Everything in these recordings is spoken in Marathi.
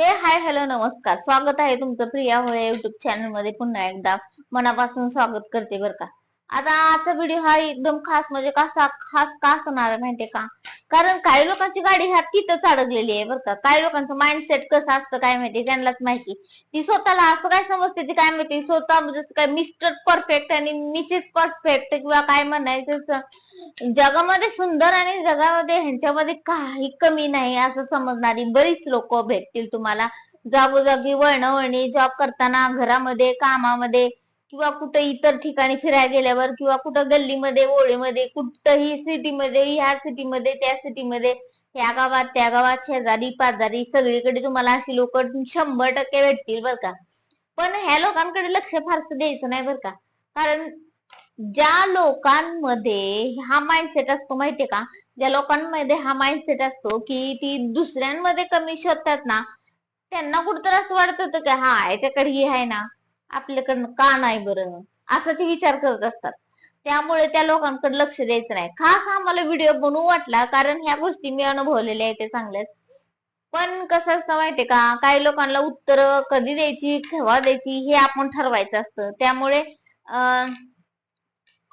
हे हाय हॅलो नमस्कार. स्वागत आहे तुमचं प्रिया होळे युट्यूब चॅनलमध्ये पुन्हा एकदा. मनापासून स्वागत करते बरं का. आता आजचा व्हिडिओ हा एकदम खास म्हणजे कसा खास का असणार माहितीये का? कारण काही लोकांची गाडी ह्या तिथंच अडकलेली आहे बरं का. काही लोकांचं माइंडसेट कसं असतं काय माहिती त्यांनाच माहिती. ती स्वतःला असं काय समजते ती काय माहिती स्वतः म्हणजे जसं काय मिस्टर परफेक्ट आणि मिसेस परफेक्ट किंवा काय म्हणायचं जगामध्ये सुंदर आणि जगामध्ये ह्यांच्यामध्ये काही कमी नाही असं समजणारी बरीच लोक भेटतील तुम्हाला. जागोजागी वळणवळणी जॉब करताना घरामध्ये कामामध्ये किंवा कुठं इतर ठिकाणी फिरायला गेल्यावर किंवा कुठं गल्लीमध्ये ओळीमध्ये कुठंही सिटीमध्ये ह्या सिटीमध्ये त्या सिटीमध्ये या गावात त्या गावात शेजारी पाजारी सगळीकडे तुम्हाला अशी लोक शंभर टक्के भेटतील बर का. पण ह्या लोकांकडे लक्ष फारसं द्यायचं नाही बर का. कारण ज्या लोकांमध्ये हा माइंडसेट असतो माहितीये का? ज्या लोकांमध्ये हा माइंडसेट असतो की ती दुसऱ्यांमध्ये कमी शोधतात ना त्यांना कुठतर असं वाटत होतं की हा याच्याकडे ही आहे ना. आपल्याकडनं का नाही बरं? असं ते विचार करत असतात. त्यामुळे त्या लोकांकडे लक्ष द्यायचं नाही. खास आम्हाला व्हिडिओ बनवू वाटला कारण ह्या गोष्टी मी अनुभवलेल्या आहेत ते चांगल्याच. पण कसं असतं माहितीये का? काही लोकांना उत्तर कधी द्यायची केव्हा द्यायची हे आपण ठरवायचं असतं. त्यामुळे अं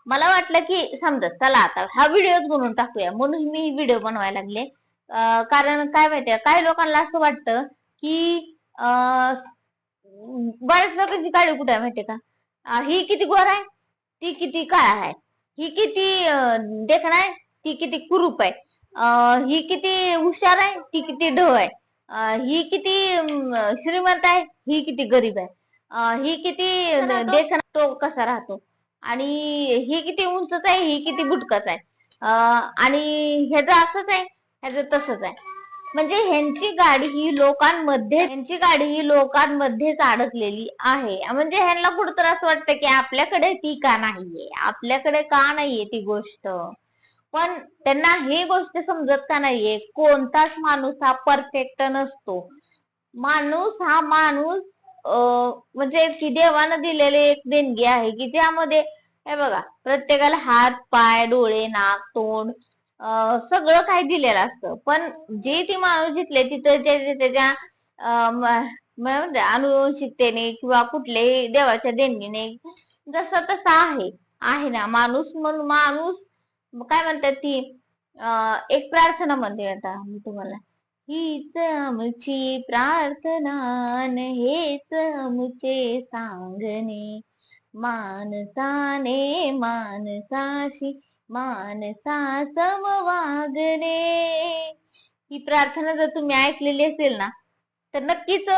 मला वाटलं की समजा चला आता हा व्हिडिओच बनवून टाकूया. म्हणून मी व्हिडिओ बनवायला लागले. कारण काय माहितीये काही लोकांना असं वाटतं की बऱ्याच लोकांची काळी कुठे आहे माहितीये का? ही किती गोर आहे? ती किती काळा आहे? ही किती देखणा आहे? ती किती कुरूप आहे? ही किती हुशार आहे? ती किती ढ आहे? ही किती श्रीमंत आहे? ही किती गरीब आहे? ही किती देखणा तो कसा राहतो? आणि ही किती उंचच आहे? ही किती बुटकच आहे? अं, आणि ह्याचं असंच आहे? ह्याचं तसंच आहे? म्हणजे ह्यांची गाडी ही लोकांमध्ये ह्यांची गाडी ही लोकांमध्येच अडकलेली आहे. म्हणजे ह्यांना कुठतर असं वाटतं की आपल्याकडे ती का नाहीये? आपल्याकडे का नाहीये ती गोष्ट? पण त्यांना ही गोष्ट समजत का नाहीये? कोणताच माणूस हा परफेक्ट नसतो. माणूस हा माणूस म्हणजे की देवानं दिलेली एक देणगी आहे की ज्यामध्ये हे बघा प्रत्येकाला हात पाय डोळे नाक तोंड सगळं काही दिलेलं असतं. पण जे ती माणूस जिथले तिथं त्याच्या त्याच्या म्हणजे अनुवंशिकतेने किंवा कुठल्याही देवाच्या देणगीने जसं तसा आहे आहे ना. माणूस म्हणून माणूस काय म्हणतात ती अं, एक प्रार्थना म्हणते आता मी तुम्हाला. हीच आमची प्रार्थना न हेच आमचे सांगणे माणसाने माणसाशी मानसा समवागणे ही प्रार्थना जर तुम्ही ऐकलेली असेल ना तर नक्कीच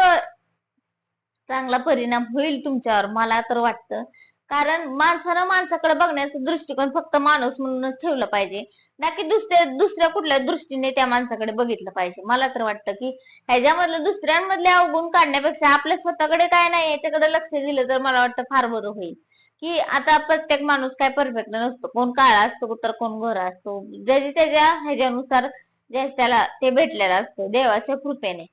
चांगला परिणाम होईल तुमच्यावर मला तर वाटतं. कारण माणसानं माणसाकडे बघण्याचा दृष्टिकोन फक्त माणूस म्हणूनच ठेवला पाहिजे. ना की दुसऱ्या दुसऱ्या कुठल्या दृष्टीने त्या माणसाकडे बघितलं पाहिजे. मला तर वाटतं की ह्याच्यामधलं दुसऱ्यांमधले अवगुण काढण्यापेक्षा आपल्या स्वतःकडे काय नाही याच्याकडे लक्ष दिलं तर मला वाटतं फार बरं होईल. की आता प्रत्येक माणूस काय परफेक्ट नसतो. कोण काळा असतो तर कोण गोरा असतो. ज्याच्या त्याच्या ह्याच्यानुसार त्याला ते भेटलेलं असतं देवाच्या कृपेने.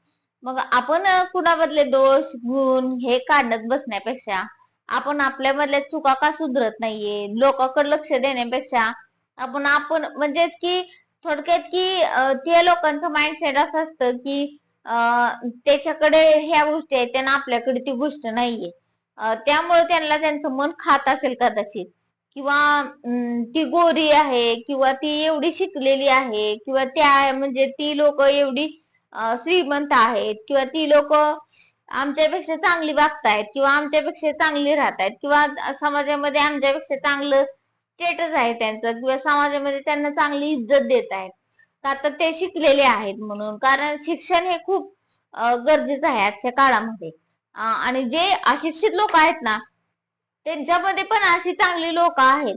मग आपण कुणामधले दोष गुण हे काढत बसण्यापेक्षा आपण आपल्यामधल्या चुका का सुधरत नाहीये? लोकांकडे लक्ष देण्यापेक्षा आपण आपण म्हणजेच की थोडक्यात की त्या लोकांचं माइंडसेट असं असतं की त्याच्याकडे ह्या गोष्टी आहेत त्यांना आपल्याकडे ती गोष्ट नाहीये. त्यामुळे त्यांना त्यांचं मन खात असेल कदाचित. किंवा ती गोरी आहे किंवा ती एवढी शिकलेली आहे किंवा त्या म्हणजे ती लोक एवढी श्रीमंत आहेत किंवा ती लोक आमच्यापेक्षा चांगली वागतायत किंवा आमच्यापेक्षा चांगली राहतायत किंवा समाजामध्ये आमच्यापेक्षा चांगलं स्टेटस आहे त्यांचं किंवा समाजामध्ये त्यांना चांगली इज्जत देत आहेत का तर ते शिकलेले आहेत म्हणून कारण शिक्षण हे खूप गरजेचं आहे आजच्या काळामध्ये. आणि जे अशिक्षित लोक आहेत ना त्यांच्यामध्ये पण अशी चांगली लोक आहेत.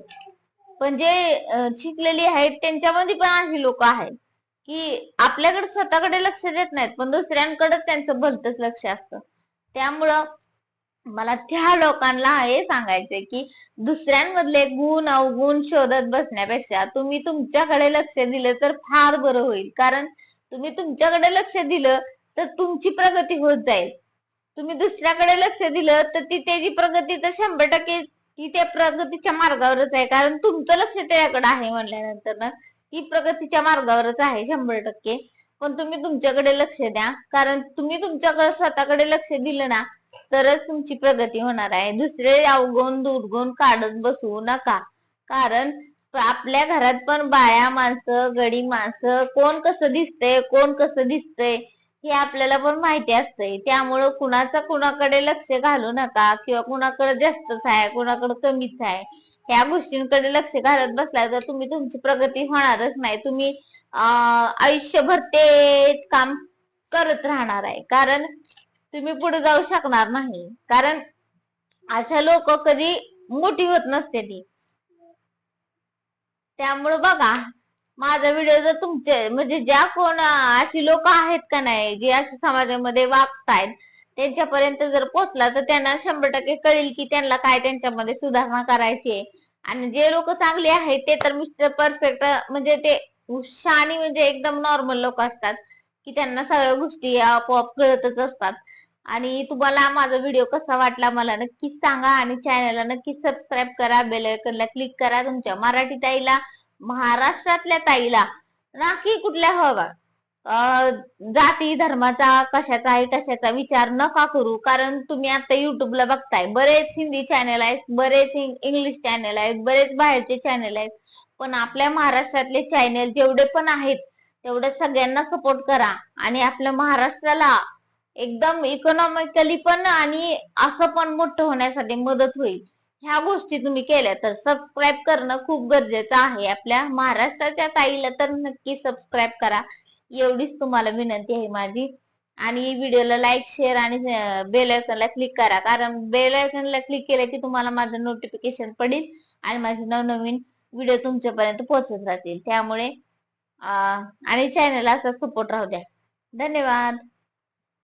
पण जे शिकलेली आहेत त्यांच्यामध्ये पण अशी लोक आहेत. की आपल्याकडे स्वतःकडे लक्ष देत नाहीत पण दुसऱ्यांकडे त्यांचं भलतच लक्ष असतं. त्यामुळं मला त्या लोकांना हे सांगायचंय की दुसऱ्यांमधले गुण अवगुण शोधत बसण्यापेक्षा तुम्ही तुमच्याकडे लक्ष दिलं तर फार बरं होईल. कारण तुम्ही तुमच्याकडे लक्ष दिलं तर तुमची प्रगती होत जाईल. तुम्ही दुसऱ्याकडे लक्ष दिलं तर ती त्याची प्रगती तर शंभर टक्के ती त्या प्रगतीच्या मार्गावरच आहे. कारण तुमचं लक्ष त्याच्याकडे आहे म्हणल्यानंतर ना ती प्रगतीच्या मार्गावरच आहे शंभर टक्के. पण तुम्ही तुमच्याकडे लक्ष द्या. कारण तुम्ही तुमच्याकडे स्वतःकडे लक्ष दिलं ना तरच तुमची प्रगती होणार आहे. दुसरे अवगुण दुर्गुण काढत बसू नका. कारण आपल्या घरात पण बाया माणसं गडी माणसं कोण कसं दिसतंय कोण कसं दिसतंय हे आपल्याला पण माहिती असतंय. त्यामुळं कुणाचं कुणाकडे लक्ष घालू नका किंवा कुणाकडे जास्तच आहे कुणाकडे कमीच आहे. ह्या गोष्टींकडे लक्ष घालत बसला तर तुम्ही तुमची प्रगती होणारच नाही. तुम्ही आयुष्यभर तेच काम करत राहणार आहे. कारण तुम्ही पुढे जाऊ शकणार नाही. कारण अशा लोक कधी मोठी होत नसते ती. त्यामुळं बघा माझा व्हिडिओ जर तुमचे म्हणजे ज्या कोण अशी लोक आहेत का नाही जे अशा समाजामध्ये वागतायत त्यांच्यापर्यंत जर पोहोचला तर त्यांना शंभर टक्के कळेल की त्यांना काय त्यांच्यामध्ये सुधारणा करायची आहे. आणि जे लोक चांगले आहेत ते तर मिस्टर परफेक्ट म्हणजे ते शानी म्हणजे एकदम नॉर्मल लोक असतात की त्यांना सगळ्या गोष्टी आपोआप कळतच असतात. आणि तुम्हाला माझा व्हिडिओ कसा वाटला मला नक्कीच सांगा आणि चॅनलला नक्कीच सबस्क्राईब करा बेल आयकनला क्लिक करा तुमच्या मराठी ताईला महाराष्ट्रातल्या ताईला. ना की कुठल्या हवा? जाती धर्माचा कशाचा आहे कशाचा विचार नका करू. कारण तुम्ही आता युट्यूबला बघताय. बरेच हिंदी चॅनल आहेत बरेच इंग्लिश चॅनल आहेत बरेच बाहेरचे चॅनल आहेत. पण आपल्या महाराष्ट्रातले चॅनल जेवढे पण आहेत तेवढे सगळ्यांना सपोर्ट करा. आणि आपल्या महाराष्ट्राला एकदम इकॉनॉमिकली पण आणि असं पण मोठं होण्यासाठी मदत होईल. ह्या गोष्टी तुम्ही केल्या तर सबस्क्राईब करणं खूप गरजेचं आहे. आपल्या महाराष्ट्राच्या ताईला तर नक्की सबस्क्राईब करा. एवढीच तुम्हाला विनंती आहे माझी. आणि व्हिडिओला लाईक शेअर आणि बेल आयकनला क्लिक करा. कारण बेल आयकनला क्लिक केलं की तुम्हाला माझं नोटिफिकेशन पडेल आणि माझे नवनवीन व्हिडिओ तुमच्यापर्यंत पोहोचत राहतील. त्यामुळे आणि चॅनलला असा सपोर्ट राहू द्या. धन्यवाद.